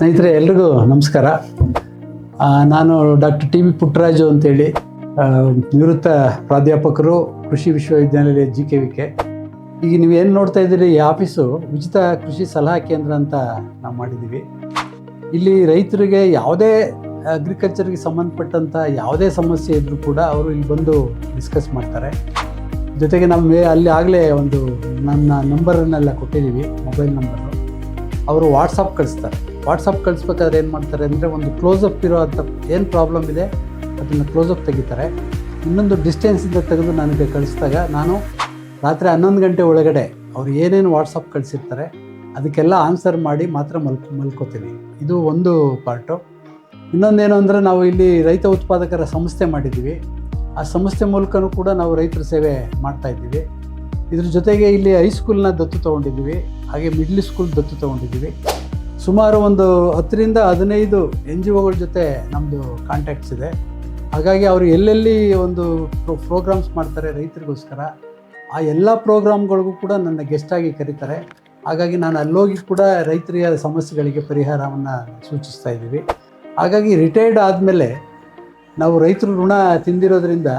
ಸ್ನೇಹಿತರೆ, ಎಲ್ರಿಗೂ ನಮಸ್ಕಾರ. ನಾನು ಡಾಕ್ಟರ್ ಟಿ ವಿ ಪುಟ್ಟರಾಜು ಅಂತೇಳಿ ನಿವೃತ್ತ ಪ್ರಾಧ್ಯಾಪಕರು ಕೃಷಿ ವಿಶ್ವವಿದ್ಯಾನಿಲಯ ಜಿ ಕೆ ವಿ ಕೆ ಈಗ ನೀವು ಏನು ನೋಡ್ತಾ ಇದ್ದೀರಿ? ಈ ಆಫೀಸು ಉಚಿತ ಕೃಷಿ ಸಲಹಾ ಕೇಂದ್ರ ಅಂತ ನಾವು ಮಾಡಿದ್ದೀವಿ. ಇಲ್ಲಿ ರೈತರಿಗೆ ಯಾವುದೇ ಅಗ್ರಿಕಲ್ಚರ್ಗೆ ಸಂಬಂಧಪಟ್ಟಂಥ ಯಾವುದೇ ಸಮಸ್ಯೆ ಇದ್ದರೂ ಕೂಡ ಅವರು ಇಲ್ಲಿ ಬಂದು ಡಿಸ್ಕಸ್ ಮಾಡ್ತಾರೆ. ಜೊತೆಗೆ ನಮ್ಮ ಅಲ್ಲಿ ಆಗಲೇ ಒಂದು ನನ್ನ ನಂಬರನ್ನೆಲ್ಲ ಕೊಟ್ಟಿದ್ದೀವಿ ಮೊಬೈಲ್ ನಂಬರು ಅವರು ವಾಟ್ಸಪ್ ಕಳಿಸ್ತಾರೆ. ವಾಟ್ಸಪ್ ಕಳಿಸ್ಬೇಕಾದ್ರೆ ಏನು ಮಾಡ್ತಾರೆ ಅಂದರೆ ಒಂದು ಕ್ಲೋಸಪ್ ಇರೋ ಅಂಥ ಏನು ಪ್ರಾಬ್ಲಮ್ ಇದೆ, ಅದನ್ನು ಕ್ಲೋಸಪ್ ತೆಗಿತಾರೆ. ಇನ್ನೊಂದು ಡಿಸ್ಟೆನ್ಸಿಂದ ತೆಗೆದು ನನಗೆ ಕಳಿಸಿದಾಗ ನಾನು ರಾತ್ರಿ ಹನ್ನೊಂದು ಗಂಟೆ ಒಳಗಡೆ ಅವ್ರು ಏನೇನು ವಾಟ್ಸಪ್ ಕಳಿಸಿರ್ತಾರೆ, ಅದಕ್ಕೆಲ್ಲ ಆನ್ಸರ್ ಮಾಡಿ ಮಾತ್ರ ಮಲ್ಕ್, ಮಲ್ಕೋತೀನಿ. ಇದು ಒಂದು ಪಾರ್ಟು ಇನ್ನೊಂದೇನು ಅಂದರೆ ನಾವು ಇಲ್ಲಿ ರೈತ ಉತ್ಪಾದಕರ ಸಂಸ್ಥೆ ಮಾಡಿದ್ದೀವಿ ಆ ಸಂಸ್ಥೆ ಮೂಲಕನೂ ಕೂಡ ನಾವು ರೈತರ ಸೇವೆ ಮಾಡ್ತಾಯಿದ್ದೀವಿ ಇದ್ರ ಜೊತೆಗೆ ಇಲ್ಲಿ ಹೈಸ್ಕೂಲ್ನ ದತ್ತು ತೊಗೊಂಡಿದ್ದೀವಿ. ಹಾಗೆ ಮಿಡ್ಲ್ ಸ್ಕೂಲ್ ದತ್ತು ತೊಗೊಂಡಿದ್ದೀವಿ. ಸುಮಾರು ಒಂದು ಹತ್ತರಿಂದ ಹದಿನೈದು ಎನ್ ಜಿ ಒಗಳ ಜೊತೆ ನಮ್ಮದು ಕಾಂಟ್ಯಾಕ್ಟ್ಸ್ ಇದೆ. ಹಾಗಾಗಿ ಅವರು ಎಲ್ಲೆಲ್ಲಿ ಒಂದು ಪ್ರೋಗ್ರಾಮ್ಸ್ ಮಾಡ್ತಾರೆ ರೈತರಿಗೋಸ್ಕರ, ಆ ಎಲ್ಲ ಪ್ರೋಗ್ರಾಮ್ಗಳಿಗೂ ಕೂಡ ನನ್ನ ಗೆಸ್ಟಾಗಿ ಕರೀತಾರೆ. ಹಾಗಾಗಿ ನಾನು ಅಲ್ಲೋಗಿ ಕೂಡ ರೈತರಿಯ ಸಮಸ್ಯೆಗಳಿಗೆ ಪರಿಹಾರವನ್ನು ಸೂಚಿಸ್ತಾ ಇದ್ದೀವಿ. ಹಾಗಾಗಿ ರಿಟೈರ್ಡ್ ಆದಮೇಲೆ ನಾವು ರೈತರು ಋಣ ತಿಂದಿರೋದ್ರಿಂದ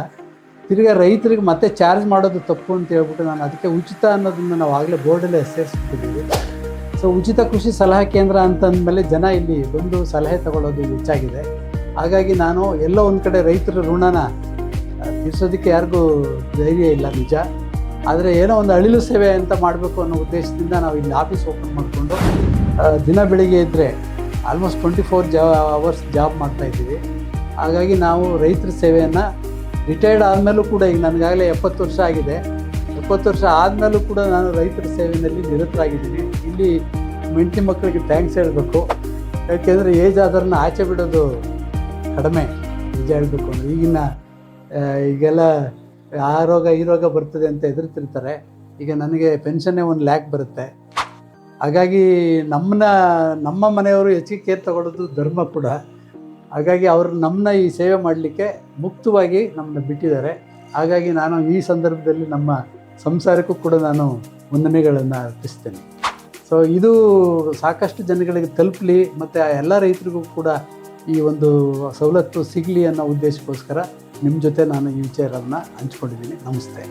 ತಿರ್ಗಾ ರೈತರಿಗೆ ಮತ್ತೆ ಚಾರ್ಜ್ ಮಾಡೋದು ತಪ್ಪು ಅಂತ ಹೇಳ್ಬಿಟ್ಟು ನಾನು ಅದಕ್ಕೆ ಉಚಿತ ಅನ್ನೋದನ್ನು ನಾವು ಆಗಲೇ ಬೋರ್ಡಲ್ಲೇ ಸೇರಿಸ್ಬಿಟ್ಟಿದ್ದೀವಿ. ಸೊ ಉಚಿತ ಕೃಷಿ ಸಲಹಾ ಕೇಂದ್ರ ಅಂತಂದಮೇಲೆ ಜನ ಇಲ್ಲಿ ಬಂದು ಸಲಹೆ ತಗೊಳ್ಳೋದು ಹೆಚ್ಚಾಗಿದೆ. ಹಾಗಾಗಿ ನಾನು ಎಲ್ಲೋ ಒಂದು ಕಡೆ ರೈತರ ಋಣನ ತೀರಿಸೋದಕ್ಕೆ ಯಾರಿಗೂ ಧೈರ್ಯ ಇಲ್ಲ ನಿಜ. ಆದರೆ ಏನೋ ಒಂದು ಅಳಿಲು ಸೇವೆ ಅಂತ ಮಾಡಬೇಕು ಅನ್ನೋ ಉದ್ದೇಶದಿಂದ ನಾವು ಇಲ್ಲಿ ಆಫೀಸ್ ಓಪನ್ ಮಾಡಿಕೊಂಡು ದಿನ ಬೆಳಿಗ್ಗೆ ಇದ್ದರೆ ಆಲ್ಮೋಸ್ಟ್ ಟ್ವೆಂಟಿ ಫೋರ್ ಜಾ ಅವರ್ಸ್ ಜಾಬ್ ಮಾಡ್ತಾ ಇದ್ದೀವಿ. ಹಾಗಾಗಿ ನಾವು ರೈತರ ಸೇವೆಯನ್ನು ರಿಟೈರ್ಡ್ ಆದಮೇಲೂ ಕೂಡ ಈಗ ನನಗಾಗಲೇ ಎಪ್ಪತ್ತು ವರ್ಷ ಆಗಿದೆ. ಎಪ್ಪತ್ತು ವರ್ಷ ಆದಮೇಲೂ ಕೂಡ ನಾನು ರೈತರ ಸೇವೆಯಲ್ಲಿ ನಿರತರಾಗಿದ್ದೀನಿ. ಇಲ್ಲಿ ಮೆಂಟಿ ಮಕ್ಕಳಿಗೆ ಥ್ಯಾಂಕ್ಸ್ ಹೇಳಬೇಕು. ಯಾಕೆಂದರೆ ಏಜ್ ಆದ್ರನ್ನ ಆಚೆ ಬಿಡೋದು ಕಡಿಮೆ, ನಿಜ ಹೇಳಬೇಕು ಅಂದರೆ. ಈಗಿನ ಈಗೆಲ್ಲ ಆ ರೋಗ ಈ ರೋಗ ಬರ್ತದೆ ಅಂತ ಹೆದರ್ತಿರ್ತಾರೆ. ಈಗ ನನಗೆ ಪೆನ್ಷನ್ನೇ ಒಂದು ಲ್ಯಾಕ್ ಬರುತ್ತೆ. ಹಾಗಾಗಿ ನಮ್ಮನ್ನ ನಮ್ಮ ಮನೆಯವರು ಹೆಚ್ಚಿಗೆ ಕೇರ್ ತಗೊಳ್ಳೋದು ಧರ್ಮ ಕೂಡ. ಹಾಗಾಗಿ ಅವರು ನಮ್ಮನ್ನ ಈ ಸೇವೆ ಮಾಡಲಿಕ್ಕೆ ಮುಕ್ತವಾಗಿ ನಮ್ಮನ್ನ ಬಿಟ್ಟಿದ್ದಾರೆ. ಹಾಗಾಗಿ ನಾನು ಈ ಸಂದರ್ಭದಲ್ಲಿ ನಮ್ಮ ಸಂಸಾರಕ್ಕೂ ಕೂಡ ನಾನು ವಂದನೆಗಳನ್ನು ಅರ್ಪಿಸ್ತೇನೆ. ಸೊ ಇದು ಸಾಕಷ್ಟು ಜನಗಳಿಗೆ ತಲುಪಲಿ ಮತ್ತು ಆ ಎಲ್ಲ ರೈತರಿಗೂ ಕೂಡ ಈ ಒಂದು ಸವಲತ್ತು ಸಿಗಲಿ ಅನ್ನೋ ಉದ್ದೇಶಕ್ಕೋಸ್ಕರ ನಿಮ್ಮ ಜೊತೆ ನಾನು ಈ ವಿಚಾರವನ್ನು ಹಂಚ್ಕೊಂಡಿದ್ದೀನಿ. ನಮಸ್ತೆ.